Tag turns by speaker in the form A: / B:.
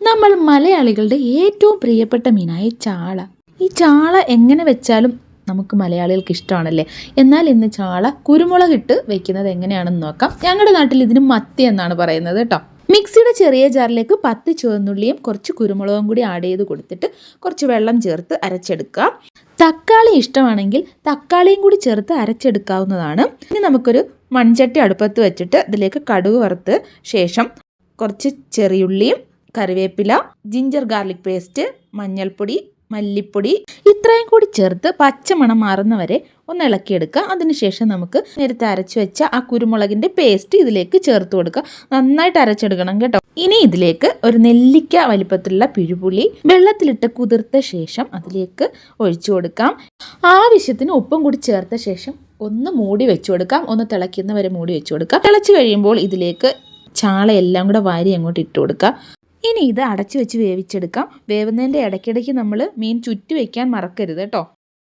A: നമ്മൾ മലയാളികളുടെ ഏറ്റവും പ്രിയപ്പെട്ട മീനായ ചാള. ഈ ചാള എങ്ങനെ വെച്ചാലും നമുക്ക് മലയാളികൾക്ക് ഇഷ്ടമാണല്ലേ? എന്നാൽ ഇന്ന് ചാള കുരുമുളക് ഇട്ട് വെക്കുന്നത് എങ്ങനെയാണെന്ന് നോക്കാം. ഞങ്ങളുടെ നാട്ടിൽ ഇതിന് മത്തി എന്നാണ് പറയുന്നത് കേട്ടോ. മിക്സിയുടെ ചെറിയ ജാറിലേക്ക് പത്ത് ചുവന്നുള്ളിയും കുറച്ച് കുരുമുളകും കൂടി ആഡ് ചെയ്ത് കൊടുത്തിട്ട് കുറച്ച് വെള്ളം ചേർത്ത് അരച്ചെടുക്കുക. തക്കാളി ഇഷ്ടമാണെങ്കിൽ തക്കാളിയും കൂടി ചേർത്ത് അരച്ചെടുക്കാവുന്നതാണ്. ഇനി നമുക്കൊരു മൺചട്ടി അടുപ്പത്ത് വെച്ചിട്ട് ഇതിലേക്ക് കടുക് വറുത്ത് ശേഷം കുറച്ച് ചെറിയുള്ളിയും കറിവേപ്പില ജിഞ്ചർ ഗാർലിക് പേസ്റ്റ് മഞ്ഞൾപ്പൊടി മല്ലിപ്പൊടി ഇത്രയും കൂടി ചേർത്ത് പച്ചമണം മാറുന്നവരെ ഒന്ന് ഇളക്കിയെടുക്കുക. അതിനുശേഷം നമുക്ക് നേരത്തെ അരച്ചു വെച്ച ആ കുരുമുളകിന്റെ പേസ്റ്റ് ഇതിലേക്ക് ചേർത്ത് കൊടുക്കുക. നന്നായിട്ട് അരച്ചെടുക്കണം കേട്ടോ. ഇനി ഇതിലേക്ക് ഒരു നെല്ലിക്ക വലിപ്പത്തിലുള്ള പിഴുപുളി വെള്ളത്തിലിട്ട് കുതിർത്ത ശേഷം അതിലേക്ക് ഒഴിച്ചു കൊടുക്കാം. ആവശ്യത്തിന് ഉപ്പും കൂടി ചേർത്ത ശേഷം ഒന്ന് മൂടി വെച്ചു കൊടുക്കാം. ഒന്ന് തിളയ്ക്കുന്നവരെ മൂടി വെച്ചു കൊടുക്കാം. തിളച്ച് കഴിയുമ്പോൾ ഇതിലേക്ക് ചാള എല്ലാം കൂടെ വാരി അങ്ങോട്ട് ഇട്ട് കൊടുക്കുക. ഇനി ഇത് അടച്ചു വെച്ച് വേവിച്ചെടുക്കാം. വേവുന്നതിന്റെ ഇടയ്ക്കിടയ്ക്ക് നമ്മൾ മീൻ ചുറ്റി വയ്ക്കാൻ മറക്കരുത് കേട്ടോ.